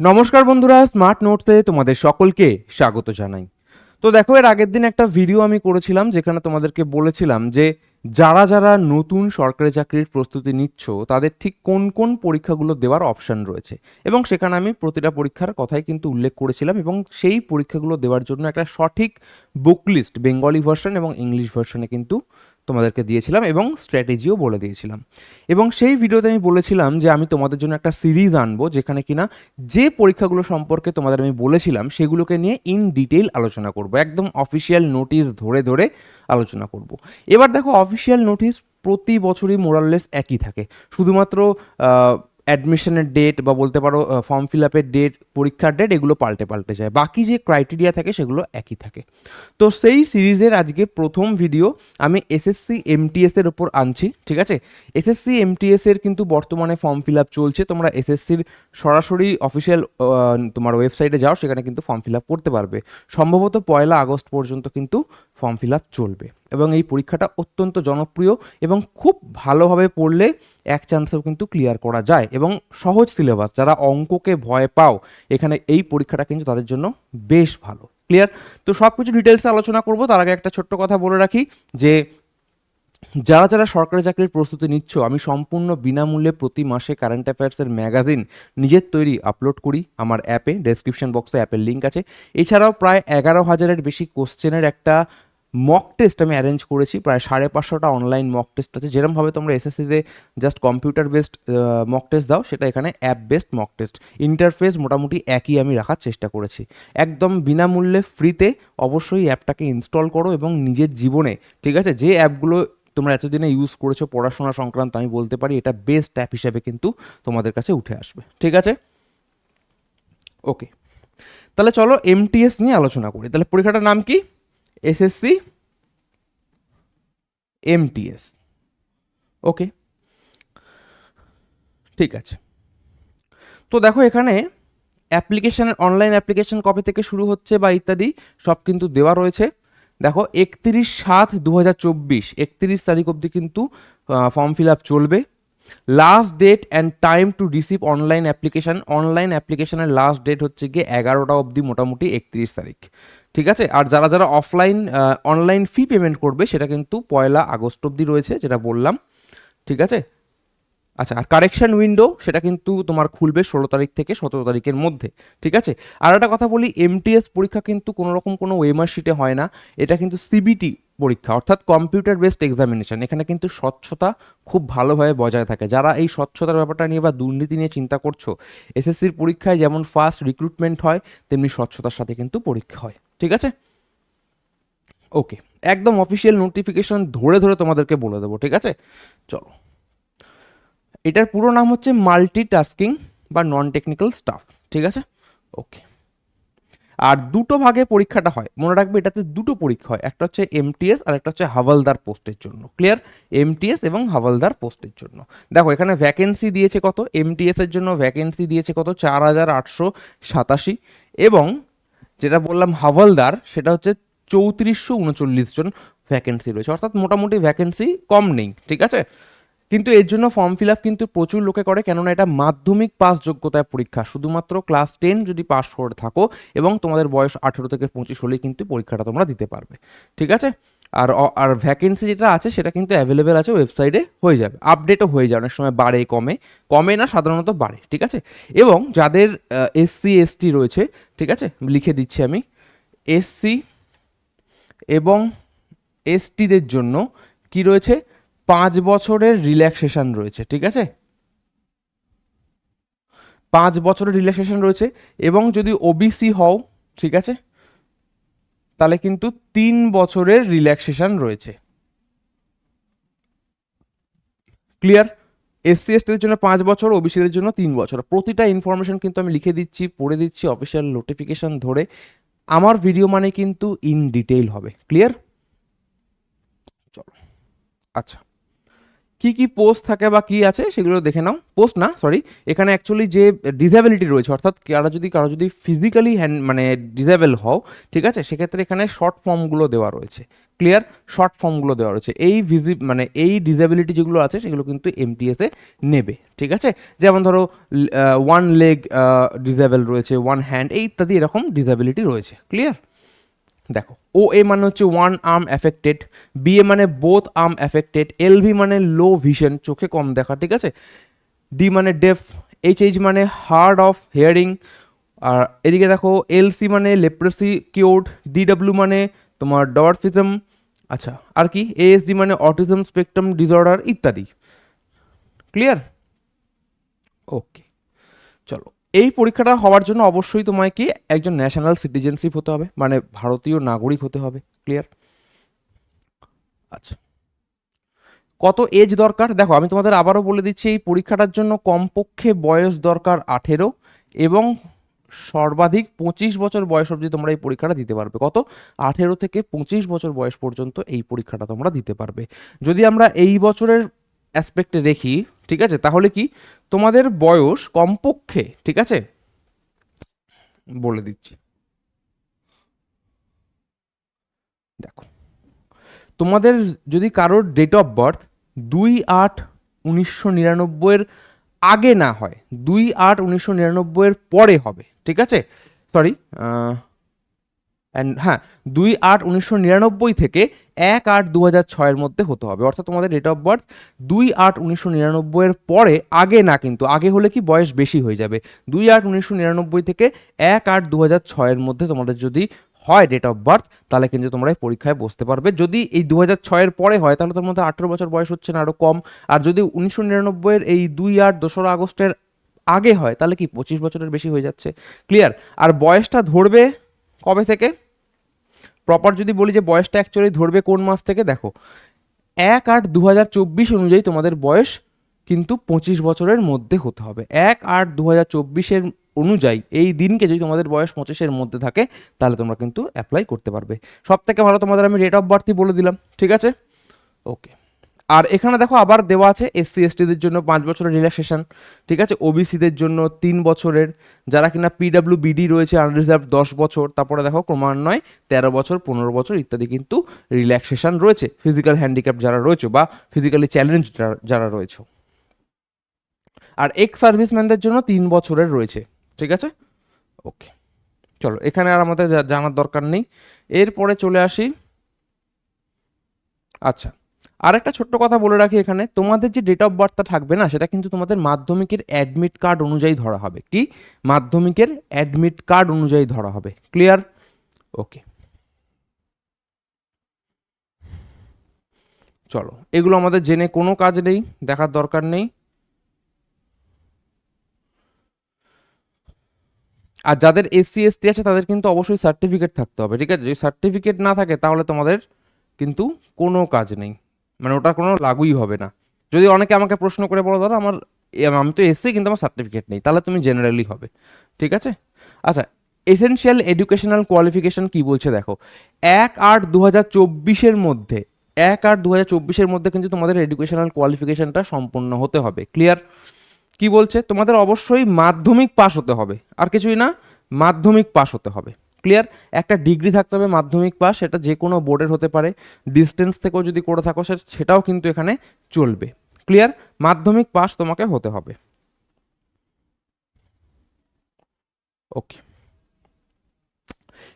নমস্কার বন্ধুরা স্মার্ট নোটসে তোমাদের সকলকে স্বাগত জানাই। তো দেখো, এর আগের দিন একটা ভিডিও আমি করেছিলাম, যেখানে তোমাদেরকে বলেছিলাম যে, যারা যারা নতুন সরকারি চাকরির প্রস্তুতি নিচ্ছ, তাদের ঠিক কোন কোন পরীক্ষাগুলো দেওয়ার অপশন রয়েছে? এবং সেখানে আমি প্রতিটা পরীক্ষার কথাই কিন্তু উল্লেখ করেছিলাম, এবং সেই পরীক্ষাগুলো দেওয়ার জন্য একটা সঠিক বুক লিস্ট বেঙ্গলি ভার্সন এবং ইংলিশ ভার্সনে কিন্তু তোমাদেরকে দিয়েছিলাম এবং স্ট্র্যাটেজিও বলে দিয়েছিলাম। এবং সেই ভিডিওতে আমি বলেছিলাম যে আমি তোমাদের জন্য একটা সিরিজ আনব যেখানে কিনা যে পরীক্ষাগুলো সম্পর্কে তোমাদের আমি বলেছিলাম সেগুলোকে নিয়ে ইন ডিটেইল আলোচনা করব, একদম অফিসিয়াল নোটিশ ধরে ধরে আলোচনা করব। এবার দেখো অফিসিয়াল নোটিশ প্রতি বছরই মোরাললেস একই থাকে। শুধুমাত্র অ্যাডমিশনের ডেট বা বলতে পারো ফর্ম ফিল আপের ডেট পরীক্ষার ডেট এগুলো পাল্টে পাল্টে যায়। বাকি যে ক্রাইটেরিয়া থাকে সেগুলো একই থাকে। তো সেই সিরিজের আজকে প্রথম ভিডিও আমি এসএসসি এমটিএস এর ওপর আনছি, ঠিক আছে? এসএসসি এমটিএস এর কিন্তু বর্তমানে ফর্ম ফিল আপ চলছে। তোমরা এসএসসির সরাসরি অফিসিয়াল তোমার ওয়েবসাইটে যাও, সেখানে কিন্তু ফর্ম ফিল আপ করতে পারবে। সম্ভবত পয়লা আগস্ট পর্যন্ত কিন্তু ফর্ম ফিল আপ চলবে। এবং এই পরীক্ষাটা অত্যন্ত জনপ্রিয় এবং খুব ভালোভাবে পড়লে এক চান্সেও কিন্তু ক্লিয়ার করা যায়। এবং সহজ সিলেবাস যারা অঙ্ককে ভয় পাও এখানে এই পরীক্ষাটা কিন্তু তাদের জন্য বেশ ভালো। ক্লিয়ার তো সব কিছু ডিটেলসে আলোচনা করব। তার আগে একটা ছোট্ট কথা বলে রাখি যে, যারা যারা সরকারি চাকরির প্রস্তুতি নিচ্ছ, আমি সম্পূর্ণ বিনামূল্যে প্রতি মাসে কারেন্ট অ্যাফেয়ার্সের ম্যাগাজিন নিজের তৈরি আপলোড করি আমার অ্যাপে ডেসক্রিপশন বক্সে অ্যাপের লিঙ্ক আছে। এছাড়াও প্রায় এগারো হাজারের বেশি কোশ্চেনের একটা মক টেস্ট আমি অ্যারেঞ্জ করেছি, প্রায় সাড়ে পাঁচশোটা অনলাইন মক টেস্ট আছে। যেরকমভাবে তোমরা এসএসসিতে just computer based mock test দাও, সেটা এখানে app based mock test interface মোটামুটি একই আমি রাখার চেষ্টা করেছি। একদম বিনামূল্যে ফ্রিতে অবশ্যই অ্যাপটাকে ইনস্টল করো এবং নিজের জীবনে, ঠিক আছে? যে অ্যাপগুলো তোমরা এতদিনে ইউজ করেছ পড়াশোনা সংক্রান্ত, আমি বলতে পারি এটা বেস্ট অ্যাপ হিসাবে কিন্তু তোমাদের কাছে উঠে আসবে। ঠিক আছে? ওকে তাহলে চলো এমটিএস নিয়ে আলোচনা করি। তাহলে পরীক্ষাটার নাম কি? এসএসসি এমটিএস ওকে ঠিক আছে। তো দেখো এখানে অ্যাপ্লিকেশনের, অনলাইন অ্যাপ্লিকেশন কবে থেকে শুরু হচ্ছে বা ইত্যাদি সব কিন্তু দেওয়া রয়েছে। দেখো, একত্রিশ সাত দু হাজার চব্বিশ, একত্রিশ তারিখ অবধি কিন্তু ফর্ম ফিল আপ চলবে। Last date and time to receive online application online অ্যাপ্লিকেশানের last date হচ্ছে গিয়ে এগারোটা অবধি মোটামুটি একত্রিশ তারিখ। ঠিক আছে? আর যারা যারা অফলাইন অনলাইন ফি পেমেন্ট করবে, সেটা কিন্তু পয়লা আগস্ট অবধি রয়েছে, যেটা বললাম। ঠিক আছে? আচ্ছা আর কারেকশন উইন্ডো সেটা কিন্তু তোমার খুলবে ষোলো তারিখ থেকে সতেরো তারিখের মধ্যে। ঠিক আছে? আর একটা কথা বলি এমটিএস পরীক্ষা কিন্তু কোনো রকম কোনো ওয়েমার শিটে হয় না। এটা কিন্তু সিবিটি পরীক্ষা, অর্থাৎ কম্পিউটার বেসড এক্সামিনেশন এখানে কিন্তু স্বচ্ছতা খুব ভালোভাবে বজায় থাকে। যারা এই স্বচ্ছতার ব্যাপারটা নিয়ে বা দুর্নীতি নিয়ে চিন্তা করছ এসএসসির পরীক্ষায় যেমন ফার্স্ট রিক্রুটমেন্ট হয়, তেমনি স্বচ্ছতার সাথে কিন্তু পরীক্ষা হয়। ঠিক আছে? ওকে একদম অফিসিয়াল নোটিফিকেশন ধরে ধরে তোমাদেরকে বলে দেবো, ঠিক আছে? চলো। এটার পুরো নাম হচ্ছে মাল্টি টাস্কিং বা নন টেকনিক্যাল স্টাফ ঠিক আছে? ওকে আর দুটো ভাগে পরীক্ষাটা হয়, মনে রাখবে এটাতে দুটো পরীক্ষা হয়, একটা হচ্ছে এমটিএস আর একটা হচ্ছে হাওয়ালদার পোস্টের জন্য। ক্লিয়ার এমটিএস এবং হাওয়ালদার পোস্টের জন্য। দেখো, এখানে ভ্যাকেন্সি দিয়েছে কত? এমটিএস এর জন্য ভ্যাকেন্সি দিয়েছে কত? চার হাজার আটশো সাতাশি এবং যেটা বললাম হাওয়ালদার সেটা হচ্ছে চৌত্রিশশো উনচল্লিশ জন ভ্যাকেন্সি রয়েছে। অর্থাৎ মোটামুটি ভ্যাকেন্সি কম নেই, ঠিক আছে? কিন্তু এর জন্য ফর্ম ফিল আপ কিন্তু প্রচুর লোকে করে, কেননা এটা মাধ্যমিক পাস যোগ্যতায় পরীক্ষা। শুধুমাত্র ক্লাস টেন যদি পাস করে থাকো এবং তোমাদের বয়স আঠেরো থেকে পঁচিশ হলেই কিন্তু পরীক্ষাটা তোমরা দিতে পারবে, ঠিক আছে? আর আর ভ্যাকেন্সি যেটা আছে, সেটা কিন্তু অ্যাভেলেবেল আছে ওয়েবসাইটে হয়ে যাবে। আপডেটও হয়ে যায়, অনেক সময় বাড়ে, কমে। কমে না, সাধারণত বাড়ে, ঠিক আছে? এবং যাদের এসসি এসটি রয়েছে, ঠিক আছে? লিখে দিচ্ছি আমি। এসসি এবং এসটিদের জন্য কি রয়েছে? পাঁচ বছরের রিল্যাক্সেশন রয়েছে, ঠিক আছে? পাঁচ বছরের রিল্যাক্সেশন রয়েছে এবং যদি ওবিসি হও, ঠিক আছে? তাহলে কিন্তু তিন বছরের রিল্যাক্সেশন রয়েছে। ক্লিয়ার এসসি এসটিদের জন্য পাঁচ বছর ওবিসিদের জন্য তিন বছর। প্রতিটা ইনফরমেশন কিন্তু আমি লিখে দিচ্ছি, পড়ে দিচ্ছি অফিসিয়াল নোটিফিকেশন ধরে। আমার ভিডিও মানে কিন্তু ইন ডিটেইল হবে। ক্লিয়ার চলো। আচ্ছা। কি কি পোস্ট থাকে বা কি আছে সেগুলো দেখে নাও। পোস্ট না সরি এখানে অ্যাকচুয়ালি যে ডিসেবিলিটি রয়েছে, অর্থাৎ কারা যদি, কারও যদি ফিজিক্যালি হ্যান্ড মানে ডিসেবল হও, ঠিক আছে? সেক্ষেত্রে এখানে শর্ট ফর্মগুলো দেওয়া রয়েছে। ক্লিয়ার শর্ট ফর্মগুলো দেওয়া রয়েছে। এই ভিজি মানে এই ডিসেবিলিটি যেগুলো আছে, সেগুলো কিন্তু এমটিএসে নেবে, ঠিক আছে? যেমন ধরো ওয়ান লেগ ডিসেবল রয়েছে ওয়ান হ্যান্ড এই ইত্যাদি এরকম ডিসেবিলিটি রয়েছে। ক্লিয়ার দেখো ও এ মানে হচ্ছে one arm affected B A মানে both arm affected L V মানে লো ভিশন চোখে কম দেখা, ঠিক আছে? ডি মানে ডেফ এইচ এইচ মানে হার্ড অফ হিয়ারিং আর এদিকে দেখো এল সি মানে লেপ্রেসি কিওর্ড ডিডাব্লিউ মানে তোমার ডরফিজম আচ্ছা আর কি? এএসডি মানে অটিজম স্পেকট্রাম ডিসঅর্ডার ইত্যাদি। ক্লিয়ার ওকে চলো। এই পরীক্ষাটা হওয়ার জন্য অবশ্যই তোমায় কি একজন ন্যাশনাল সিটিজেনশিপ হতে হবে মানে ভারতীয় নাগরিক হতে হবে ক্লিয়ার আচ্ছা। কত এজ দরকার? দেখো, আমি তোমাদের আবারও বলে দিচ্ছি, এই পরীক্ষাটার জন্য কমপক্ষে বয়স দরকার আঠেরো এবং সর্বাধিক পঁচিশ বছর বয়স অবধি তোমরা এই পরীক্ষাটা দিতে পারবে। কত? আঠেরো থেকে পঁচিশ বছর বয়স পর্যন্ত এই পরীক্ষাটা তোমরা দিতে পারবে। যদি আমরা এই বছরের অ্যাসপেক্টে দেখি, ঠিক আছে? তাহলে কি? তোমাদের বয়স কমপক্ষে, ঠিক আছে? বলে দিচ্ছি। দেখো। তোমাদের যদি কারোর ডেট অফ বার্থ দুই আট উনিশশো নিরানব্বইয়ের আগে না হয়, দুই আট উনিশশো নিরানব্বইয়ের পরে হবে, ঠিক আছে? সরি অ্যান্ড হ্যাঁ দুই আট উনিশশো নিরানব্বই থেকে এক আট দু হাজার ছয়ের মধ্যে হতে হবে। অর্থাৎ তোমাদের ডেট অফ বার্থ দুই আট উনিশশো নিরানব্বইয়ের পরে, আগে না কিন্তু, আগে হলে কি বয়স বেশি হয়ে যাবে। দুই আট উনিশশো নিরানব্বই থেকে এক আট দু হাজার ছয়ের মধ্যে তোমাদের যদি হয় ডেট অফ বার্থ তাহলে কিন্তু তোমরা এই পরীক্ষায় বসতে পারবে। যদি এই দু হাজার ছয়ের পরে হয়, তাহলে তোমাদের আঠেরো বছর বয়স হচ্ছে না আরও কম। আর যদি উনিশশো নিরানব্বইয়ের এই দুই আট দোসরা আগস্টের আগে হয়, তাহলে কি পঁচিশ বছরের বেশি হয়ে যাচ্ছে। ক্লিয়ার আর বয়সটা ধরবে কবে থেকে? প্রপার যদি বলি যে বয়সটা অ্যাকচুয়ালি ধরবে কোন মাস থেকে, দেখো, এক আট দু হাজার চব্বিশ অনুযায়ী তোমাদের বয়স কিন্তু পঁচিশ বছরের মধ্যে হতে হবে। এক আট দু হাজার চব্বিশের অনুযায়ী এই দিনকে যদি তোমাদের বয়স পঁচিশের মধ্যে থাকে, তাহলে তোমরা কিন্তু অ্যাপ্লাই করতে পারবে। সব থেকে ভালো তোমাদের আমি রেট অফ বার্থই বলে দিলাম, ঠিক আছে? ওকে আর এখানে দেখো আবার দেওয়া আছে এসসি এসটিদের জন্য পাঁচ বছরের রিল্যাক্সেশন ঠিক আছে? ওবিসিদের জন্য তিন বছরের, যারা কিনা পিডাব্লিউ বিডি রয়েছে আনরিজার্ভ দশ বছর, তারপরে দেখো ক্রমান্বয়ে তেরো বছর, পনেরো বছর ইত্যাদি কিন্তু রিল্যাক্সেশন রয়েছে। ফিজিক্যাল হ্যান্ডিক্যাপ যারা রয়েছে বা ফিজিক্যালি চ্যালেঞ্জ যারা রয়েছে। আর এক্স সার্ভিসম্যানদের জন্য তিন বছরের রয়েছে, ঠিক আছে? ওকে চলো, এখানে আর আমাদের জানার দরকার নেই। এরপরে চলে আসি। আচ্ছা আর একটা ছোট্ট কথা বলে রাখি এখানে, তোমাদের যে ডেট অফ বার্থটা থাকবে না, সেটা কিন্তু তোমাদের মাধ্যমিকের অ্যাডমিট কার্ড অনুযায়ী ধরা হবে। কি? মাধ্যমিকের অ্যাডমিট কার্ড অনুযায়ী ধরা হবে। ক্লিয়ার ওকে চলো, এগুলো আমাদের জেনে কোনো কাজ নেই, দেখার দরকার নেই। আর যাদের এসসি এসটি আছে, তাদের কিন্তু অবশ্যই সার্টিফিকেট থাকতে হবে, ঠিক আছে? যদি সার্টিফিকেট না থাকে, তাহলে তোমাদের কিন্তু কোনো কাজ নেই। মানে ওটা কোনো লাগুই হবে না। যদি অনেকে আমাকে প্রশ্ন করে, বলো, দাদা, আমার আমি তো এসসি, কিন্তু আমার সার্টিফিকেট নেই, তাহলে তুমি জেনারেলি হবে। ঠিক আছে? আচ্ছা এসেনশিয়াল এডুকেশনাল কোয়ালিফিকেশন কি বলছে দেখো? এক আট দু হাজার চব্বিশের মধ্যে, এক আট দু হাজার চব্বিশের মধ্যে কিন্তু তোমাদের এডুকেশনাল কোয়ালিফিকেশনটা সম্পূর্ণ হতে হবে। ক্লিয়ার কি বলছে? তোমাদের অবশ্যই মাধ্যমিক পাস হতে হবে। আর কিছুই না, মাধ্যমিক পাস হতে হবে। ক্লিয়ার একটা ডিগ্রি থাকতে হবে মাধ্যমিক পাস সেটা যে কোনো বোর্ডের হতে পারে। ডিস্টেন্স থেকেও যদি করে থাকো সেটাও কিন্তু এখানে চলবে। ক্লিয়ার মাধ্যমিক পাস তোমাকে হতে হবে। ওকে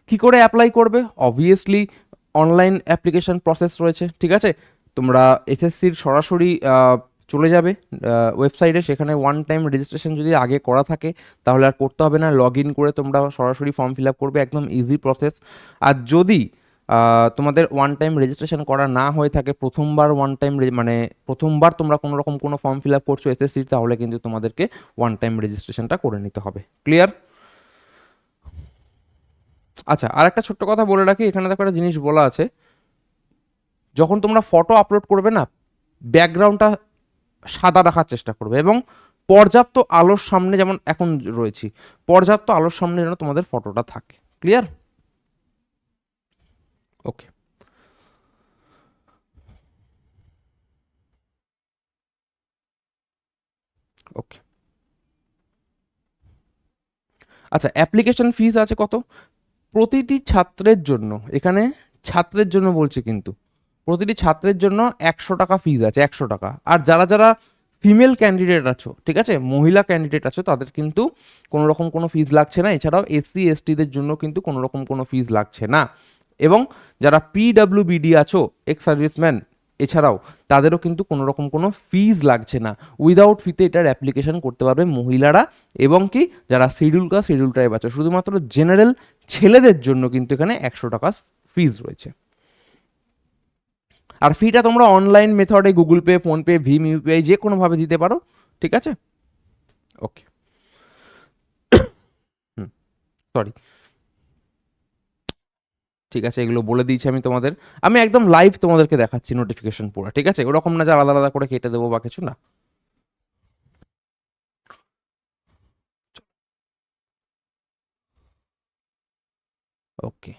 কি করে অ্যাপ্লাই করবে? অবভিয়াসলি অনলাইন অ্যাপ্লিকেশন প্রসেস রয়েছে, ঠিক আছে? তোমরা এসএসসির সরাসরি চলে যাবে ওয়েবসাইটে সেখানে ওয়ান টাইম রেজিস্ট্রেশন যদি আগে করা থাকে, তাহলে আর করতে হবে না। লগ ইন করে তোমরা সরাসরি ফর্ম ফিল আপ করবে, একদম ইজি প্রসেস আর যদি তোমাদের ওয়ান টাইম রেজিস্ট্রেশন করা না হয়ে থাকে, প্রথমবার ওয়ান টাইম মানে প্রথমবার তোমরা কোনো রকম কোনো ফর্ম ফিল আপ করছ এসএসসির তাহলে কিন্তু তোমাদেরকে ওয়ান টাইম রেজিস্ট্রেশনটা করে নিতে হবে। ক্লিয়ার আচ্ছা আর একটা ছোট্ট কথা বলে রাখি। এখানে দেখো একটা জিনিস বলা আছে। যখন তোমরা ফটো আপলোড করবে না ব্যাকগ্রাউন্ডটা সাদা রাখার চেষ্টা করবে এবং পর্যাপ্ত আলোর সামনে যেমন এখন রয়েছি, পর্যাপ্ত আলোর সামনে যেন তোমাদের ফটোটা থাকে। ক্লিয়ার ওকে ওকে আচ্ছা অ্যাপ্লিকেশন ফিজ আছে কত? প্রতিটি ছাত্রের জন্য, এখানে ছাত্রের জন্য বলছি কিন্তু। প্রতিটি ছাত্রের জন্য একশো টাকা ফিজ আছে, একশো টাকা। আর যারা যারা ফিমেল ক্যান্ডিডেট আছো, ঠিক আছে? মহিলা ক্যান্ডিডেট আছো, তাদের কিন্তু কোনো রকম কোনো ফিজ লাগছে না। এছাড়াও এসসি এসটিদের জন্য কিন্তু কোনো রকম কোনো ফিজ লাগছে না। এবং যারা পিডাব্লিউবিডি আছো এক্স সার্ভিসম্যান এছাড়াও তাদেরও কিন্তু কোনো রকম কোনো ফিজ লাগছে না। উইদাউট ফিতে এটার অ্যাপ্লিকেশন করতে পারবে মহিলারা এবং কি যারা শিডিউল কাস্ট শিডিউল ট্রাইব আছে। শুধুমাত্র জেনারেল ছেলেদের জন্য কিন্তু এখানে একশো টাকা ফিজ রয়েছে। আর ফিটা তোমরা অনলাইন মেথডে গুগল পে ফোনপে ভিম ইউপিআই যে কোনোভাবে দিতে পারো, ঠিক আছে? ওকে সরি ঠিক আছে, এগুলো বলে দিয়েছি আমি তোমাদের। আমি একদম লাইভ তোমাদেরকে দেখাচ্ছি নোটিফিকেশন পুরো, ঠিক আছে? ওরকম না যে আলাদা আলাদা করে কেটে দেবো বা কিছু না। ওকে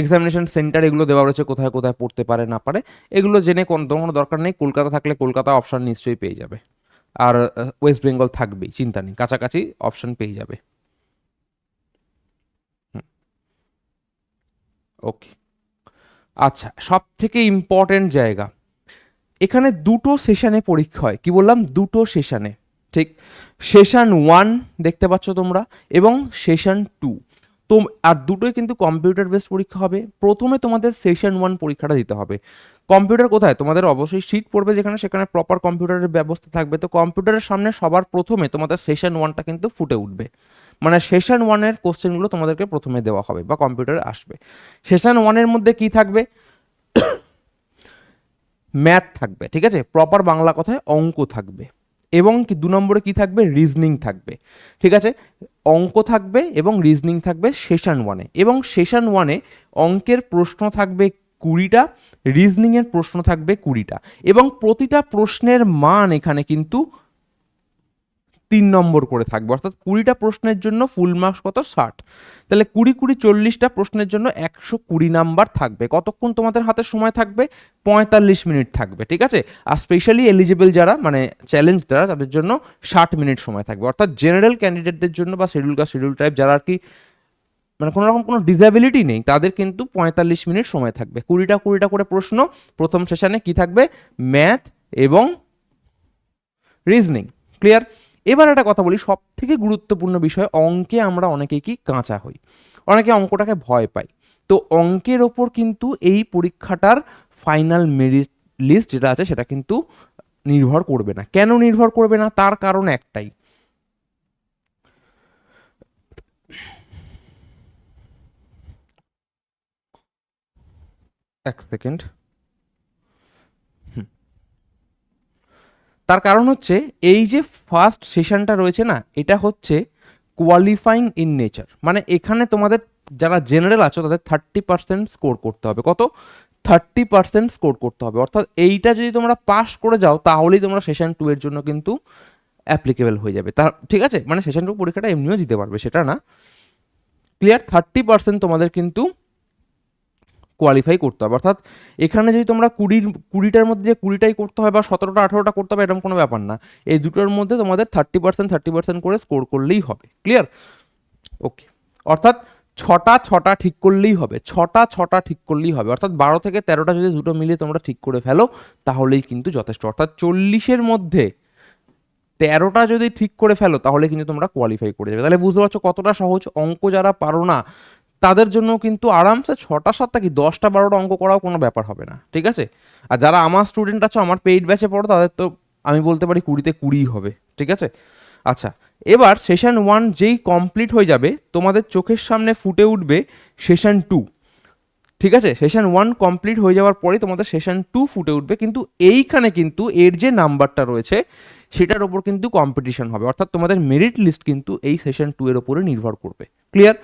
এক্সামিনেশন সেন্টার এগুলো দেওয়া রয়েছে, কোথায় কোথায় পড়তে পারে, না পারে, এগুলো জেনে কোন কোনো দরকার নেই, কলকাতা থাকলে কলকাতা অপশান নিশ্চয়ই পেয়ে যাবে। আর ওয়েস্ট বেঙ্গল থাকবেই, চিন্তা নেই, কাছাকাছি অপশান পেয়ে যাবে। ওকে আচ্ছা সব থেকে ইম্পর্টেন্ট জায়গা। এখানে দুটো সেশনে পরীক্ষা হয়, কি বললাম? দুটো সেশনে ঠিক? সেশন ওয়ান দেখতে পাচ্ছ তোমরা, এবং সেশন টু তো আর দুটোই কিন্তু কম্পিউটার বেসড পরীক্ষা হবে। প্রথমে তোমাদের সেশন ওয়ান পরীক্ষাটা দিতে হবে। কম্পিউটার কোথায়? তোমাদের অবশ্যই সিট পড়বে যেখানে, সেখানে প্রপার কম্পিউটারের ব্যবস্থা থাকবে। তো কম্পিউটারের সামনে সবার প্রথমে তোমাদের সেশন ওয়ানটা কিন্তু ফুটে উঠবে। মানে সেশন ওয়ানের কোশ্চেনগুলো তোমাদেরকে প্রথমে দেওয়া হবে বা কম্পিউটারে আসবে। সেশন ওয়ানের মধ্যে কি থাকবে? ম্যাথ থাকবে, ঠিক আছে? প্রপার বাংলা কথায় অঙ্ক থাকবে। এবং দু নম্বরে কি থাকবে? রিজনিং থাকবে। ঠিক আছে? অঙ্ক থাকবে এবং রিজনিং থাকবে সেশন ওয়ানে এবং সেশন ওয়ানে অঙ্কের প্রশ্ন থাকবে কুড়িটা রিজনিংয়ের প্রশ্ন থাকবে কুড়িটা। এবং প্রতিটা প্রশ্নের মান এখানে কিন্তু তিন নম্বর করে থাকবে। অর্থাৎ কুড়িটা প্রশ্নের জন্য ফুল মার্কস কত? ষাট। তাহলে কুড়ি কুড়ি চল্লিশটা প্রশ্নের জন্য একশো কুড়ি নাম্বার থাকবে। কতক্ষণ তোমাদের হাতে সময় থাকবে? পঁয়তাল্লিশ মিনিট থাকবে, ঠিক আছে? আর স্পেশালি এলিজিবল যারা মানে চ্যালেঞ্জ যারা, তাদের জন্য ষাট মিনিট সময় থাকবে। অর্থাৎ জেনারেল ক্যান্ডিডেটদের জন্য বা শিডিউল কাস্ট শিডিউল টাইপ যারা আর কি মানে কোনো রকম কোনো ডিসএবিলিটি নেই, তাদের কিন্তু পঁয়তাল্লিশ মিনিট সময় থাকবে। কুড়িটা কুড়িটা করে প্রশ্ন, প্রথম সেশনে কি থাকবে? ম্যাথ এবং রিজনিং ক্লিয়ার এবার একটা কথা বলি সব থেকে গুরুত্বপূর্ণ বিষয়, অঙ্কে আমরা অনেকেই কি কাঁচা হই। অনেকে অঙ্কটাকে ভয় পাই তো অঙ্কের ওপর কিন্তু এই পরীক্ষাটার ফাইনাল মেরিট লিস্ট যেটা আছে, সেটা কিন্তু নির্ভর করবে না। কেন নির্ভর করবে না? তার কারণ একটাই। এক সেকেন্ড। তার কারণ হচ্ছে এই যে ফার্স্ট সেশনটা রয়েছে না, এটা হচ্ছে কোয়ালিফাইং ইন নেচার মানে এখানে তোমাদের যারা জেনারেল আছো, তাদের থার্টি পার্সেন্ট স্কোর করতে হবে। কত? থার্টি পার্সেন্ট স্কোর করতে হবে। অর্থাৎ এইটা যদি তোমরা পাস করে যাও, তাহলেই তোমরা সেশন টু এর জন্য কিন্তু অ্যাপ্লিকেবল হয়ে যাবে। তা ঠিক আছে? মানে সেশন টু পরীক্ষাটা এমনিও দিতে পারবে, সেটা না। ক্লিয়ার থার্টি পার্সেন্ট তোমাদের কিন্তু কোয়ালিফাই করতে হবে। অর্থাৎ এখানে যদি তোমরা কুড়ির, কুড়িটার মধ্যে যে কুড়িটাই করতে হবে বা সতেরোটা, আঠেরোটা করতে হবে, এরকম কোনো ব্যাপার না। এই দুটোর মধ্যে তোমাদের থার্টি পার্সেন্ট থার্টি পার্সেন্ট করে স্কোর করলেই হবে। ক্লিয়ার ওকে অর্থাৎ ছটা ছটা ঠিক করলেই হবে। ছটা ছটা ঠিক করলেই হবে। অর্থাৎ বারো থেকে তেরোটা যদি দুটো মিলিয়ে তোমরা ঠিক করে ফেলো, তাহলেই কিন্তু যথেষ্ট। অর্থাৎ চল্লিশের মধ্যে তেরোটা যদি ঠিক করে ফেলো, তাহলে কিন্তু তোমরা কোয়ালিফাই করে যাবে। তাহলে বুঝতে পারছ কতটা সহজ? অঙ্ক যারা পারো না তাদের জন্য কিন্তু আরামসে ছটা সাতটা কি দশটা বারোটা অঙ্ক করাও কোনো ব্যাপার হবে না, ঠিক আছে? আর যারা আমার স্টুডেন্ট আছো, আমার পেইড ব্যাচে পড়ো, তাদের তো আমি বলতে পারি কুড়িতে কুড়িই হবে, ঠিক আছে? আচ্ছা এবার সেশন ওয়ান যেই কমপ্লিট হয়ে যাবে, তোমাদের চোখের সামনে ফুটে উঠবে সেশন টু ঠিক আছে? সেশন ওয়ান কমপ্লিট হয়ে যাওয়ার পরে তোমাদের সেশন টু ফুটে উঠবে, কিন্তু এইখানে কিন্তু এর যে নাম্বারটা রয়েছে, সেটার ওপর কিন্তু কম্পিটিশন হবে, অর্থাৎ তোমাদের মেরিট লিস্ট কিন্তু এই সেশন টু এর ওপরে নির্ভর করবে ক্লিয়ার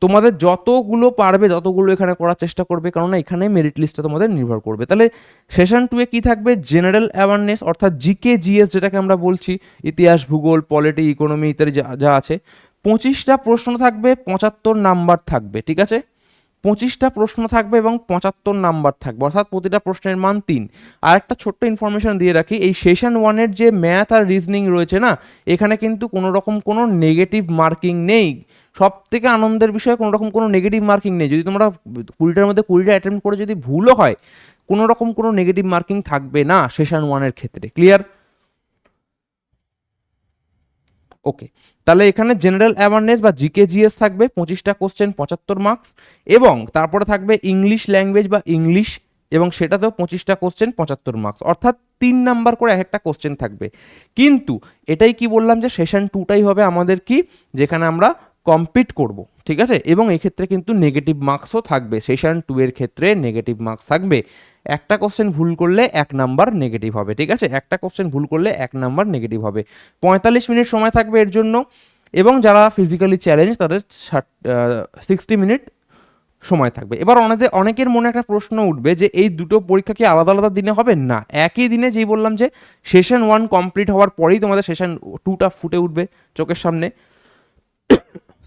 তোমাদের যতগুলো পারবে, যতগুলো এখানে করার চেষ্টা করবে, কেননা এখানে মেরিট লিস্টটা তোমাদের নির্ভর করবে। তাহলে সেশন টুয়ে কী থাকবে? জেনারেল অ্যাওয়ারনেস অর্থাৎ জিকে জিএস যেটাকে আমরা বলছি, ইতিহাস, ভূগোল পলিটি ইকোনমি ইত্যাদি যা যা আছে। পঁচিশটা প্রশ্ন থাকবে, পঁচাত্তর নাম্বার থাকবে, ঠিক আছে? পঁচিশটা প্রশ্ন থাকবে এবং পঁচাত্তর নাম্বার থাকবে, অর্থাৎ প্রতিটা প্রশ্নের মান তিন। আর একটা ছোট্ট ইনফরমেশন দিয়ে রাখি, এই সেশন ওয়ানের যে ম্যাথ আর রিজনিং রয়েছে না, এখানে কিন্তু কোনো রকম কোনো নেগেটিভ মার্কিং নেই। সব থেকে আনন্দের বিষয়ে, কোনো রকম কোনো নেগেটিভ মার্কিং নেই। যদি তোমরা কুড়িটার মধ্যে কুড়িটা অ্যাটেম্প করে যদি ভুলও হয়, কোনো রকম কোনো নেগেটিভ মার্কিং থাকবে না সেশন ওয়ানের ক্ষেত্রে। ক্লিয়ার ওকে তাহলে এখানে জেনারেল অ্যাওয়ারনেস বা জিকে জিএস থাকবে, পঁচিশটা কোশ্চেন পঁচাত্তর মার্কস এবং তারপরে থাকবে ইংলিশ ল্যাঙ্গুয়েজ বা ইংলিশ এবং সেটাতেও পঁচিশটা কোশ্চেন পঁচাত্তর মার্কস অর্থাৎ তিন নাম্বার করে এক একটা কোশ্চেন থাকবে। কিন্তু এটাই কি বললাম যে সেশন টুটাই হবে আমাদের কি? যেখানে আমরা কম্পিট করব, ঠিক আছে? এবং এক্ষেত্রে কিন্তু নেগেটিভ মার্কসও থাকবে। সেশন টু এর ক্ষেত্রে নেগেটিভ মার্কস থাকবে। একটা কোশ্চেন ভুল করলে এক নাম্বার নেগেটিভ হবে, ঠিক আছে? একটা কোশ্চেন ভুল করলে এক নাম্বার নেগেটিভ হবে। পঁয়তাল্লিশ মিনিট সময় থাকবে এর জন্য এবং যারা ফিজিক্যালি চ্যালেঞ্জ তাদের ষাট সিক্সটি মিনিট সময় থাকবে। এবার অনেকে, অনেকের মনে একটা প্রশ্ন উঠবে যে এই দুটো পরীক্ষা কি আলাদা আলাদা দিনে হবে? না, একই দিনে যেই বললাম যে সেশন ওয়ান কমপ্লিট হওয়ার পরেই তোমাদের সেশন টুটা ফুটে উঠবে চোখের সামনে।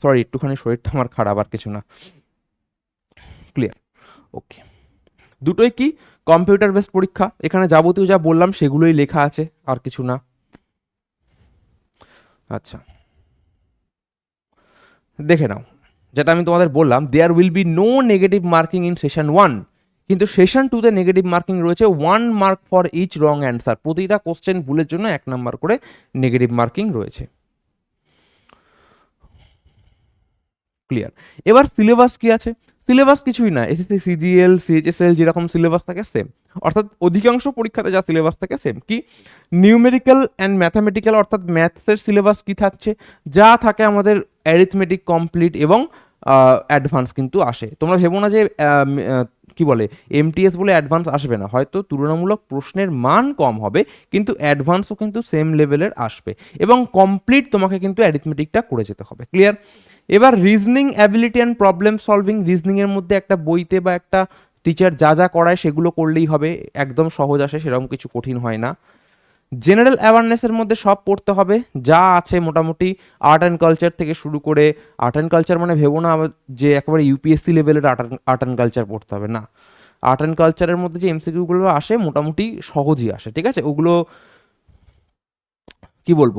সরি একটুখানি শরীরটা আমার খারাপ, আর কিছু না। ক্লিয়ার ওকে দুটোই কি? কম্পিউটার বেসড পরীক্ষা। এখানে যাবতীয় যা বললাম, সেগুলোই লেখা আছে, আর কিছু না। আচ্ছা। দেখে নাও। যেটা আমি তোমাদের বললাম there will be no negative marking in session one কিন্তু সেশন টুতে নেগেটিভ মার্কিং রয়েছে one mark for each wrong answer প্রতিটা কোশ্চেন ভুলের জন্য এক নাম্বার করে নেগেটিভ মার্কিং রয়েছে। ক্লিয়ার এবার সিলেবাস কি আছে? সিলেবাস কিছুই না এসএসসি সিজিএল সিএইচএসএল যেরকম সিলেবাস থাকে সেম অর্থাৎ অধিকাংশ পরীক্ষাতে যা সিলেবাস থাকে সেম কি? নিউমেরিক্যাল অ্যান্ড ম্যাথামেটিক্যাল অর্থাৎ ম্যাথসের সিলেবাস কি থাকছে? যা থাকে আমাদের অ্যারিথমেটিক কমপ্লিট এবং অ্যাডভান্স কিন্তু আসে। তোমরা ভেবো না যে কি বলে? এমটিএস বলে অ্যাডভান্স আসবে না। হয়তো তুলনামূলক প্রশ্নের মান কম হবে, কিন্তু অ্যাডভান্সও কিন্তু সেম লেভেলের আসবে। এবং কমপ্লিট তোমাকে কিন্তু অ্যারিথমেটিকটা করে যেতে হবে। ক্লিয়ার এবার reasoning ability and problem solving রিজনিংয়ের মধ্যে একটা বইতে বা একটা টিচার যা যা করায় সেগুলো করলেই হবে, একদম সহজ আসে, সেরকম কিছু কঠিন হয় না। জেনারেল অ্যাওয়ারনেসের মধ্যে সব পড়তে হবে, যা আছে মোটামুটি আর্ট অ্যান্ড কালচার থেকে শুরু করে আর্ট অ্যান্ড কালচার মানে ভেবো না যে একেবারে ইউপিএসসি লেভেলের আর্ট আর্ট অ্যান্ড কালচার পড়তে হবে, না। আর্ট অ্যান্ড কালচারের মধ্যে যে এমসিকিউগুলো আসে, মোটামুটি সহজই আসে, ঠিক আছে? ওগুলো, কি বলব?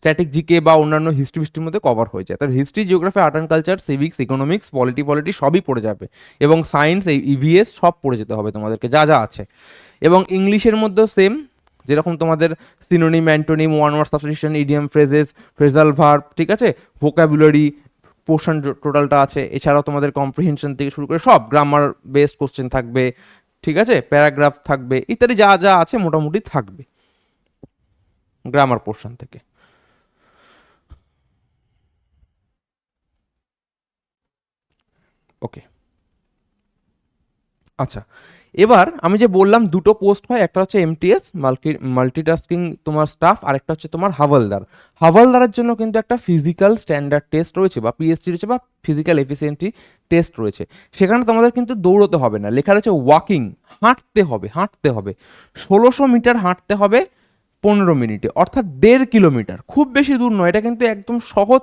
স্ট্যাটিক জিকে বা অন্যান্য হিস্ট্রি হিস্ট্রির মধ্যে কভার হয়ে যায়। তার history geography art and culture civics economics polity polity সবই পড়ে যাবে এবং সায়েন্স এই ইভিএস সব পড়ে যেতে হবে তোমাদেরকে, যা যা আছে। এবং ইংলিশের মধ্যেও সেম যেরকম তোমাদের synonym antonym one word substitution idiom phrases phrasal verb ঠিক আছে? ভোকাবুলারি পোর্শন টোটালটা আছে, এছাড়াও তোমাদের কম্প্রিহেনশন থেকে শুরু করে সব গ্রামার বেসড কোশ্চেন থাকবে, ঠিক আছে? প্যারাগ্রাফ থাকবে, ইত্যাদি যা যা আছে মোটামুটি থাকবে গ্রামার পোর্শন থেকে। ওকে আচ্ছা এবার আমি যে বললাম দুটো পোস্ট হয়, একটা হচ্ছে এমটিএস মাল্টি মাল্টিটাস্কিং তোমার স্টাফ আর একটা হচ্ছে তোমার হাওয়ালদার। হাওয়ালদারের জন্য কিন্তু একটা ফিজিক্যাল স্ট্যান্ডার্ড টেস্ট রয়েছে, বা পিএসটি রয়েছে, বা ফিজিক্যাল এফিসিয়েন্টি টেস্ট রয়েছে। সেখানে তোমাদের কিন্তু দৌড়তে হবে না। লেখা রয়েছে ওয়াকিং হাঁটতে হবে হাঁটতে হবে। ষোলোশো মিটার হাঁটতে হবে পনেরো মিনিটে, অর্থাৎ দেড় কিলোমিটার। খুব বেশি দূর নয়, এটা কিন্তু একদম সহজ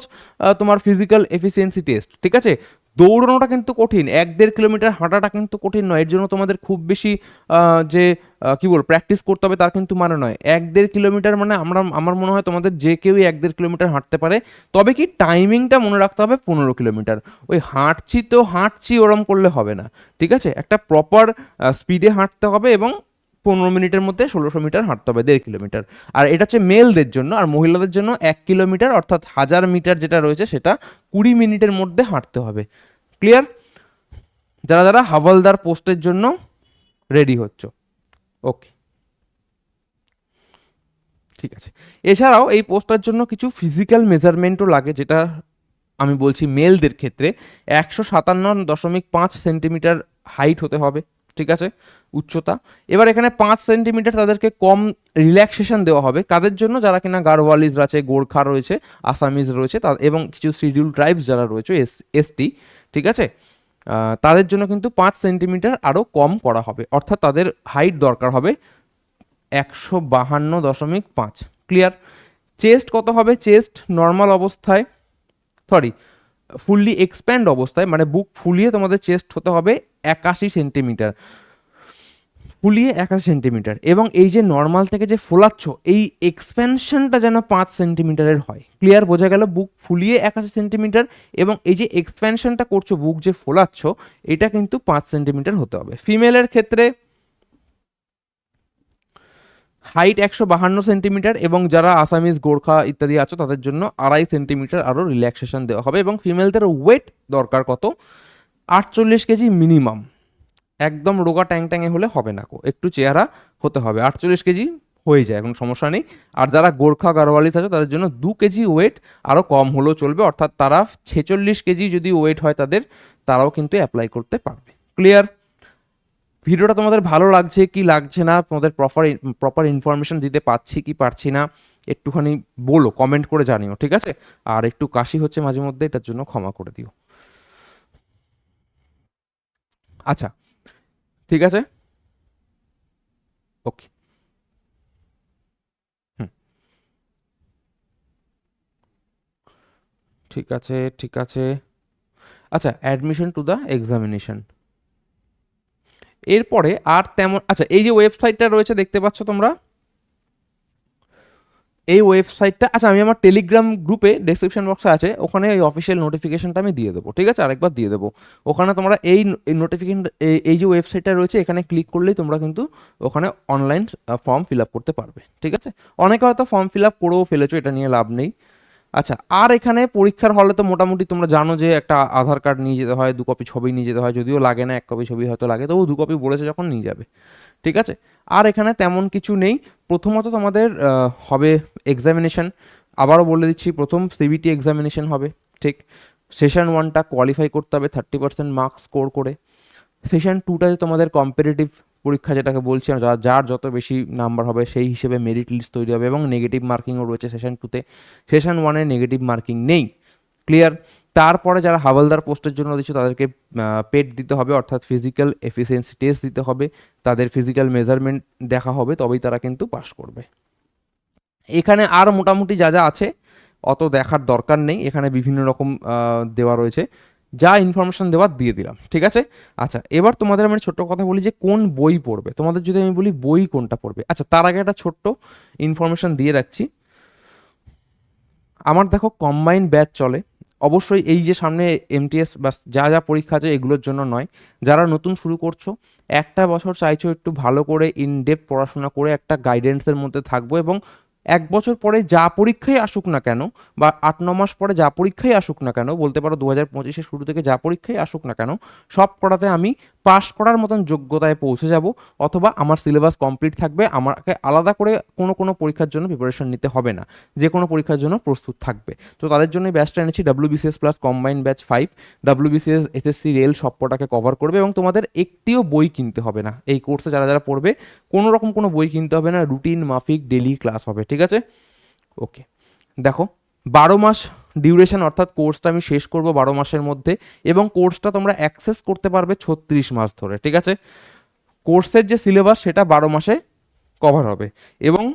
তোমার ফিজিক্যাল এফিসিয়েন্সি টেস্ট ঠিক আছে? দৌড়ানোটা কিন্তু কঠিন, এক দেড় কিলোমিটার হাঁটাটা কিন্তু কঠিন নয়, এর জন্য তোমাদের খুব বেশি যে কি বল প্র্যাকটিস করতে হবে তার কিন্তু মানে নয়। এক দেড় কিলোমিটার মানে আমরা, আমার মনে হয় তোমাদের যে কেউই এক দেড় কিলোমিটার হাঁটতে পারে, তবে কি টাইমিংটা মনে রাখতে হবে পনেরো কিলোমিটার। ওই হাঁটছি তো হাঁটছি ওরম করলে হবে না, ঠিক আছে? একটা প্রপার স্পিডে হাঁটতে হবে এবং পনেরো মিনিটের মধ্যে ষোলোশো মিটার হাঁটতে হবে, দেড় কিলোমিটার। আর এটা হচ্ছে মেলদের জন্য, আর মহিলাদের জন্য এক কিলোমিটার অর্থাৎ হাজার মিটার যেটা রয়েছে সেটা কুড়ি মিনিটের মধ্যে হাঁটতে হবে। ক্লিয়ার যারা যারা হাওয়ালদার পোস্টের জন্য রেডি হচ্ছ। ওকে ঠিক আছে। এছাড়াও এই পোস্টার জন্য কিছু ফিজিক্যাল মেজারমেন্টও লাগে, যেটা আমি বলছি মেলদের ক্ষেত্রে। একশো সাতান্ন দশমিক পাঁচ সেন্টিমিটার হাইট হতে হবে, ঠিক আছে? উচ্চতা। এবার এখানে পাঁচ সেন্টিমিটার তাদেরকে কম রিল্যাক্সেশন দেওয়া হবে। কাদের জন্য? যারা কিনা গারওয়ালিজ আছে, গোর্খা রয়েছে, আসামিজ রয়েছে এবং কিছু শিডিউল ট্রাইবস যারা রয়েছে, এস এসটি। ঠিক আছে? তাদের জন্য কিন্তু পাঁচ সেন্টিমিটার আরও কম করা হবে। অর্থাৎ তাদের হাইট দরকার হবে একশো বাহান্ন দশমিক পাঁচ। ক্লিয়ার চেস্ট কত হবে? চেস্ট নর্মাল অবস্থায় সরি ফুললি এক্সপ্যান্ড অবস্থায় মানে বুক ফুলিয়ে তোমাদের চেস্ট হতে হবে একাশি সেন্টিমিটার। ফুলিয়ে একাশি সেন্টিমিটার এবং এই যে নর্মাল থেকে যে ফোলাচ্ছ, এই এক্সপ্যানশনটা যেন পাঁচ সেন্টিমিটারের হয়। ক্লিয়ার বোঝা গেল? বুক ফুলিয়ে একাশি সেন্টিমিটার এবং এই যে এক্সপ্যানশনটা করছ, বুক যে ফোলাচ্ছ, এটা কিন্তু পাঁচ সেন্টিমিটার হতে হবে। ফিমেলের ক্ষেত্রে হাইট একশো বাহান্ন সেন্টিমিটার এবং যারা আসামিজ গোর্খা ইত্যাদি আছো, তাদের জন্য আড়াই সেন্টিমিটার আরও রিল্যাক্সেশন দেওয়া হবে এবং ফিমেলদের ওয়েট দরকার কত? আটচল্লিশ কেজি মিনিমাম একদম রোগা ট্যাং ট্যাঙে হলে হবে না কো। একটু চেহারা হতে হবে। আটচল্লিশ কেজি হয়ে যায় কোনো সমস্যা নেই। আর যারা গোর্খা গারোয়ালিস আছে তাদের জন্য দু কেজি ওয়েট আরও কম হলেও চলবে। অর্থাৎ তারা ছেচল্লিশ কেজি যদি ওয়েট হয় তাদের, তারাও কিন্তু অ্যাপ্লাই করতে পারবে। ক্লিয়ার? ভিডিওটা তোমাদের ভালো লাগছে কি লাগছে না, তোমাদের প্রপার প্রপার ইনফরমেশন দিতে পারছি কি পারছি না, একটুখানি বলো, কমেন্ট করে জানিও, ঠিক আছে? আর একটু কাশি হচ্ছে মাঝে মধ্যে এটার জন্য ক্ষমা করে দিও। আচ্ছা ঠিক আছে? ওকে ঠিক আছে ঠিক আছে। আচ্ছা অ্যাডমিশন টু দ্য এক্সামিনেশন এরপরে আর তেমন আচ্ছা এই যে ওয়েবসাইটটা রয়েছে দেখতে পাচ্ছ তোমরা? এই ওয়েবসাইটটা আচ্ছা আমি আমার টেলিগ্রাম গ্রুপে ডেসক্রিপশন বক্সে আছে, ওখানে এই অফিসিয়াল নোটিফিকেশনটা আমি দিয়ে দেবো, ঠিক আছে? আরেকবার দিয়ে দেবো। ওখানে তোমরা এই নোটিফিকেশন এই যে ওয়েবসাইটটা রয়েছে, এখানে ক্লিক করলেই তোমরা কিন্তু ওখানে অনলাইন ফর্ম ফিল আপ করতে পারবে, ঠিক আছে? অনেকে হয়তো ফর্ম ফিল আপ করেও ফেলেছো, এটা নিয়ে লাভ নেই। আচ্ছা আর এখানে পরীক্ষার হলে তো মোটামুটি তোমরা জানো যে একটা আধার কার্ড নিয়ে যেতে হয়, দু কপি ছবি নিয়ে যেতে হয়, যদিও লাগে না, এক কপি ছবি হয়তো লাগে তবু দু কপি বলেছে যখন নিয়ে যাবে। ঠিক আছে? আর এখানে তেমন কিছু নেই। প্রথমত তোমাদের হবে এক্সামিনেশন আবারও বলে দিচ্ছি প্রথম সিবিটি এক্সামিনেশন হবে ঠিক? সেশন ওয়ানটা কোয়ালিফাই করতে হবে থার্টি পার্সেন্ট মার্কস স্কোর করে। সেশন টুটাতে তোমাদের কম্পিটিটিভ পরীক্ষা যেটাকে বলছি আমরা, যার যত বেশি নাম্বার হবে সেই হিসেবে মেরিট লিস্ট তৈরি হবে এবং নেগেটিভ মার্কিংও রয়েছে সেশন টুতে সেশন ওয়ানে নেগেটিভ মার্কিং নেই। ক্লিয়ার তারপরে যারা হাওলদার পোস্টের জন্য দিচ্ছে, তাদেরকে পেড দিতে হবে, অর্থাৎ ফিজিক্যাল এফিসিয়েন্সি টেস্ট দিতে হবে। তাদের ফিজিক্যাল মেজারমেন্ট দেখা হবে, তবেই তারা কিন্তু পাশ করবে। এখানে আর মোটামুটি যা যা আছে, অত দেখার দরকার নেই। এখানে বিভিন্ন রকম দেওয়া রয়েছে। যা ইনফরমেশন দেওয়ার দিয়ে দিলাম, ঠিক আছে? আচ্ছা এবার তোমাদের আমি ছোট্ট কথা বলি যে কোন বই পড়বে। তোমাদের যদি আমি বলি বই কোনটা পড়বে। আচ্ছা তার আগে একটা ছোট্ট ইনফরমেশন দিয়ে রাখছি। আমার দেখো কম্বাইন ব্যাচ চলে। অবশ্যই এই যে সামনে এমটিএস বা যা যা পরীক্ষা আছে এগুলোর জন্য নয়। যারা নতুন শুরু করছ, একটা বছর চাইছো একটু ভালো করে ইনডেপ পড়াশোনা করে একটা গাইডেন্সের মধ্যে থাকব এবং এক বছর পরে যা পরীক্ষাই আসুক না কেন বা আট, ন মাস পরে যা পরীক্ষাই আসুক না কেন, বলতে পারো দু হাজার পঁচিশের শুরু থেকে যা পরীক্ষাই আসুক না কেন, সব পড়াতে আমি পাশ করার মতন যোগ্যতায় পৌঁছে যাব অথবা আমার সিলেবাস কমপ্লিট থাকবে, আমাকে আলাদা করে কোনো কোনো পরীক্ষার জন্য প্রিপারেশন নিতে হবে না, যে কোনো পরীক্ষার জন্য প্রস্তুত থাকবে। তো তাদের জন্য ব্যাচটা এনেছি WBCS plus combine batch five WBCS SSC rail সবকটাকে cover করবে এবং তোমাদের একটিও বই কিনতে হবে না। এই কোর্সে যারা যারা পড়বে, কোনো রকম কোনো বই কিনতে হবে না রুটিন মাফিক ডেলি ক্লাস হবে, ঠিক আছে? ওকে দেখো, বারো মাস ডিউরেশন অর্থাৎ কোর্সটা আমি শেষ করব বারো মাসের মধ্যে এবং কোর্সটা তোমরা অ্যাক্সেস করতে পারবে ছত্রিশ মাস ধরে, ঠিক আছে? কোর্সের যে সিলেবাস সেটা বারো মাসে কভার হবে এবং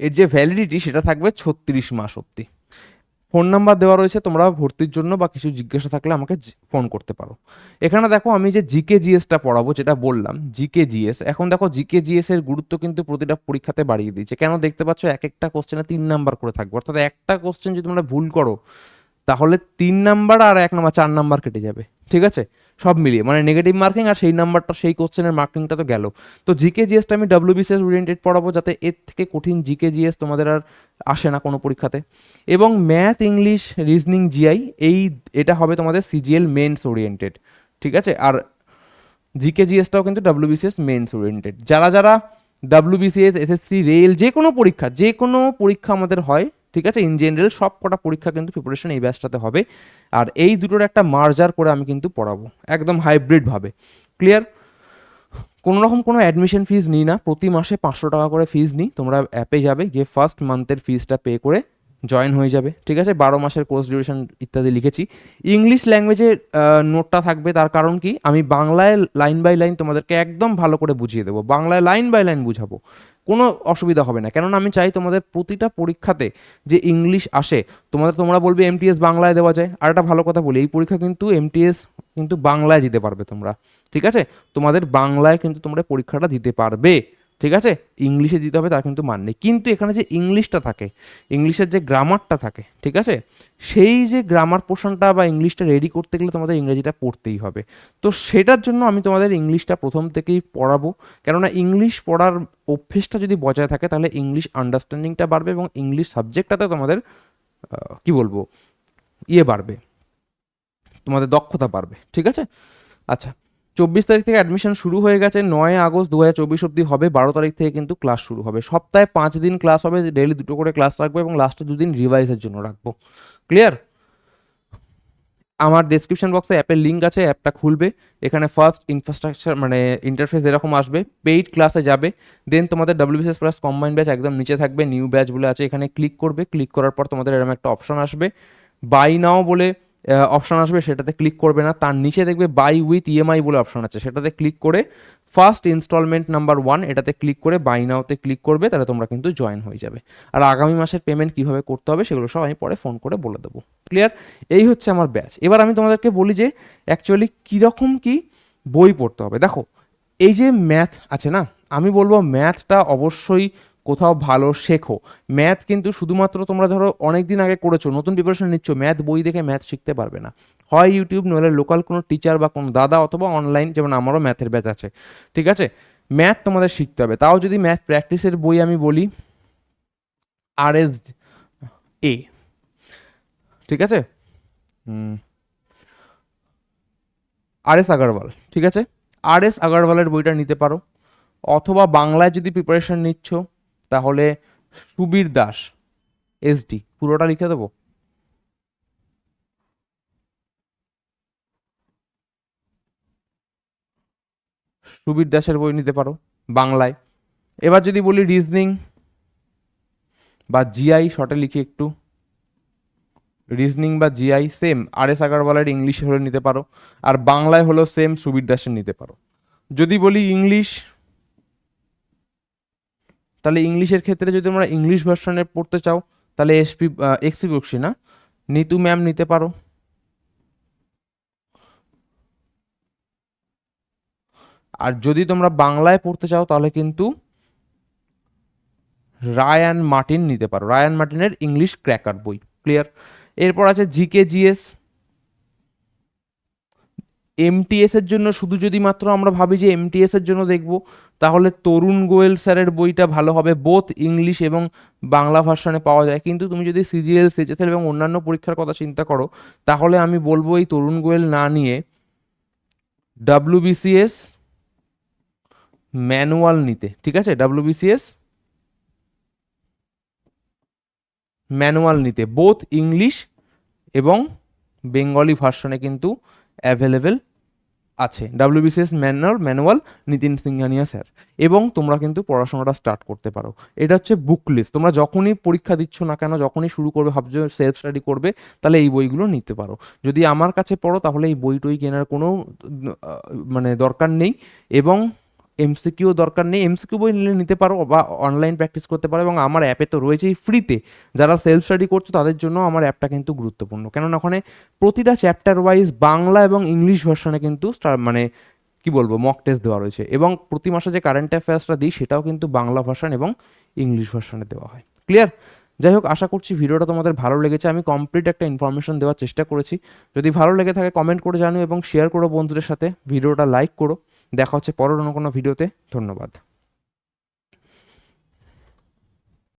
এর যে ভ্যালিডিটি সেটা থাকবে ছত্রিশ মাস অবধি। ফোন নাম্বার দেওয়া রয়েছে, তোমরা ভর্তির জন্য বা কিছু জিজ্ঞাসা থাকলে আমাকে ফোন করতে পারো। এখানে দেখো আমি যে জিকে জিএসটা পড়াবো যেটা বললাম, জিকে জিএস। এখন দেখো জিকে জিএস এর গুরুত্ব কিন্তু প্রতিটা পরীক্ষাতে বাড়িয়ে দিয়েছে। কেন দেখতে পাচ্ছ এক একটা কোশ্চেনে তিন নাম্বার করে থাকবে? অর্থাৎ একটা কোশ্চেন যদি তোমরা ভুল করো, তাহলে তিন নাম্বার আর এক নাম্বার, চার নাম্বার কেটে যাবে। ঠিক আছে? সব মিলিয়ে মানে নেগেটিভ মার্কিং আর সেই নাম্বারটা সেই কোশ্চেনের মার্কিংটা তো গেল। তো জিকে জিএসটা আমি ডাব্লিউ বিসিএস ওরিয়েন্টেড পড়াবো যাতে এর থেকে কঠিন জিকে জিএস তোমাদের আর আসে না কোনো পরীক্ষাতে। এবং ম্যাথ ইংলিশ রিজনিং জিআই এই এটা হবে তোমাদের সিজিএল মেন্স ওরিয়েন্টেড ঠিক আছে? আর জিকে জিএসটাও কিন্তু ডাব্লিউবিসিএস মেন্স ওরিয়েন্টেড যারা যারা ডাব্লিউবিসিএস এসএসসি রেল যে কোনো পরীক্ষা, যে কোনো পরীক্ষা আমাদের হয়, ঠিক আছে? ইন জেনারেল সব কটা পরীক্ষা কিন্তু প্রিপারেশন এই ব্যাচটাতে হবে। আর এই দুটোর একটা মার্জার করে আমি কিন্তু পড়াবো, একদম হাইব্রিড ভাবে। ক্লিয়ার কোনো রকম কোনো অ্যাডমিশন ফিজ নিই না, প্রতি মাসে পাঁচশো টাকা করে ফিজ নিই, তোমরা অ্যাপে যাবে, গিয়ে ফার্স্ট মান্থের ফিজটা পে করে জয়েন হয়ে যাবে, ঠিক আছে? বারো মাসের কোর্স ডিউরেশন ইত্যাদি লিখেছি। ইংলিশ ল্যাঙ্গুয়েজে নোটটা থাকবে, তার কারণ কি? আমি বাংলায় লাইন বাই লাইন তোমাদেরকে একদম ভালো করে বুঝিয়ে দেবো। বাংলায় লাইন বাই লাইন বুঝাবো। কোনো অসুবিধা হবে না। কেননা আমি চাই তোমাদের প্রতিটা পরীক্ষাতে যে ইংলিশ আসে, তোমাদের তোমরা বলবে এমটিএস বাংলায় দেওয়া যায়। আর একটা ভালো কথা বলি, এই পরীক্ষা কিন্তু এমটিএস কিন্তু বাংলায় দিতে পারবে তোমরা। ঠিক আছে? তোমাদের বাংলায় কিন্তু তোমরা পরীক্ষাটা দিতে পারবে। ঠিক আছে? ইংলিশে দিতে হবে, তার কিন্তু মান নেই। কিন্তু এখানে যে ইংলিশটা থাকে ইংলিশের যে গ্রামারটা থাকে, ঠিক আছে? সেই যে গ্রামার পোর্শনটা বা ইংলিশটা রেডি করতে গেলে তোমাদের ইংরেজিটা পড়তেই হবে। তো সেটার জন্য আমি তোমাদের ইংলিশটা প্রথম থেকেই পড়াবো। কেননা ইংলিশ পড়ার অভ্যেসটা যদি বজায় থাকে, তাহলে ইংলিশ আন্ডারস্ট্যান্ডিংটা বাড়বে এবং ইংলিশ সাবজেক্টটাতে তোমাদের কি বলব? ইয়ে বাড়বে। তোমাদের দক্ষতা বাড়বে। ঠিক আছে? আচ্ছা। চব্বিশ তারিখ থেকে অ্যাডমিশন শুরু হয়ে গেছে। নয় আগস্ট দু হাজার চব্বিশ অব্দি হবে। বারো তারিখ থেকে কিন্তু ক্লাস শুরু হবে। সপ্তাহে পাঁচ দিন ক্লাস হবে। ডেলি দুটো করে ক্লাস রাখব এবং লাস্টে দুদিন রিভাইসের জন্য রাখব। ক্লিয়ার আমার ডেসক্রিপশন বক্সে অ্যাপের লিঙ্ক আছে। অ্যাপটা খুলবে। এখানে ফার্স্ট ইনফ্রাস্ট্রাকচার মানে ইন্টারফেস এরকম আসবে পেইড ক্লাসে যাবে। দেন তোমাদের ডাব্লিউবিসিএস প্লাস কম্বাইন ব্যাচ একদম নিচে থাকবে। নিউ ব্যাচ বলে আছে। এখানে ক্লিক করবে। ক্লিক করার পর তোমাদের এরকম একটা অপশন আসবে। বাই নাও বলে অপশন আসবে, সেটাতে ক্লিক করবে না। তার নিচে দেখবে বাই উইথ ইএমআই বলে অপশান আছে। সেটাতে ক্লিক করে ফার্স্ট ইনস্টলমেন্ট নাম্বার ওয়ান এটাতে ক্লিক করে বাই নাওতে ক্লিক করবে, তাহলে তোমরা কিন্তু জয়েন হয়ে যাবে। আর আগামী মাসের পেমেন্ট কীভাবে করতে হবে, সেগুলো সব আমি পরে ফোন করে বলে দেবো। ক্লিয়ার এই হচ্ছে আমার ব্যাচ এবার আমি তোমাদেরকে বলি যে অ্যাকচুয়ালি কীরকম কি বই পড়তে হবে। দেখো, এই যে ম্যাথ আছে না, আমি বলব ম্যাথটা অবশ্যই কোথাও ভালো শেখো। ম্যাথ কিন্তু শুধুমাত্র তোমরা ধরো অনেক দিন আগে করেছ, নতুন প্রিপারেশন নিচ্ছ, ম্যাথ বই দেখে ম্যাথ শিখতে পারবে না। হয় ইউটিউব নইলে লোকাল কোনো টিচার বা কোনো দাদা অথবা অনলাইন যেমন আমারও ম্যাথের ব্যাচ আছে, ঠিক আছে? ম্যাথ তোমাদের শিখতে হবে। তাও যদি ম্যাথ প্র্যাকটিসের বই আমি বলি আর এস এ ঠিক আছে? আর এস আগরওয়াল ঠিক আছে? আর এস আগরওয়ালের বইটা নিতে পারো। অথবা বাংলায় যদি প্রিপারেশন নিচ্ছ তাহলে সুবীর দাস এসডি পুরোটা লিখে দেবো? সুবীর দাসের বই নিতে পারো, বাংলায়। এবার যদি বলি রিজনিং বা জিআই শর্টে লিখি একটু। রিজনিং বা জিআই সেম আর এস আগারওয়ালের ইংলিশে হলে নিতে পারো, আর বাংলায় হলো সেম সুবীর দাসের নিতে পারো। যদি বলি ইংলিশ তাহলে ইংলিশের ক্ষেত্রে যদি তোমরা ইংলিশ ভার্সনে পড়তে চাও, তাহলে এসপি এক্সি বক্সি না। নিতু ম্যাম নিতে পারো। আর যদি তোমরা বাংলায় পড়তে চাও, তাহলে কিন্তু রায়ান মার্টিন নিতে পারো। রায়ান মার্টিনের ইংলিশ ক্র্যাকার বই। ক্লিয়ার? এরপর আছে জিকে জিএস এমটিএস এর জন্য শুধু যদি মাত্র আমরা ভাবি যে এমটিএস এর জন্য দেখব, তাহলে তরুণ গোয়েল স্যারের বইটা ভালো হবে বোথ ইংলিশ এবং বাংলা ভার্সনে পাওয়া যায়। কিন্তু তুমি যদি সিজিএল সিএচএসএল এবং অন্যান্য পরীক্ষার কথা চিন্তা করো, তাহলে আমি বলব এই তরুণ গোয়েল না নিয়ে ডাব্লিউবিসিএস ম্যানুয়াল নিতে, ঠিক আছে? ডাব্লিউবিসিএস ম্যানুয়াল নিতে বোথ ইংলিশ এবং বেঙ্গলি ভার্সনে কিন্তু অ্যাভেলেবেল আছে। WBCS manual manual Nitin Singhania sir. এবং তোমরা কিন্তু পড়াশোনাটা স্টার্ট করতে পারো। এটা হচ্ছে বুক লিস্ট তোমরা যখনই পরীক্ষা দিচ্ছ না কেন, যখনই শুরু করবে, ভাবছ সেলফ স্টাডি করবে, তাহলে এই বইগুলো নিতে পারো। যদি আমার কাছে পড়ো, তাহলে এই বই টই কেনার কোনো মানে দরকার নেই। এবং এমসিকিউ দরকার নেই, এমসিকিউ বই নিলে নিতে পারো বা অনলাইন প্র্যাকটিস করতে পারো এবং আমার অ্যাপে তো রয়েছেই ফ্রিতে যারা সেলফ স্টাডি করছ, তাদের জন্য আমার অ্যাপটা কিন্তু গুরুত্বপূর্ণ। কেননা ওখানে প্রতিটা চ্যাপ্টার ওয়াইজ বাংলা এবং ইংলিশ ভার্সনে কিন্তু মানে কি বলব মক টেস্ট দেওয়া রয়েছে। এবং প্রতি মাসে যে কারেন্ট অ্যাফেয়ার্সটা দিই, সেটাও কিন্তু বাংলা ভার্সন এবং ইংলিশ ভার্সনে দেওয়া হয়। ক্লিয়ার যাই হোক, আশা করছি ভিডিওটা তোমাদের ভালো লেগেছে। আমি কমপ্লিট একটা ইনফরমেশন দেওয়ার চেষ্টা করেছি। যদি ভালো লেগে থাকে কমেন্ট করে জানিও এবং শেয়ার করো বন্ধুদের সাথে। ভিডিওটা লাইক করো। দেখা হচ্ছে পরের অন্য কোনো ভিডিওতে। ধন্যবাদ।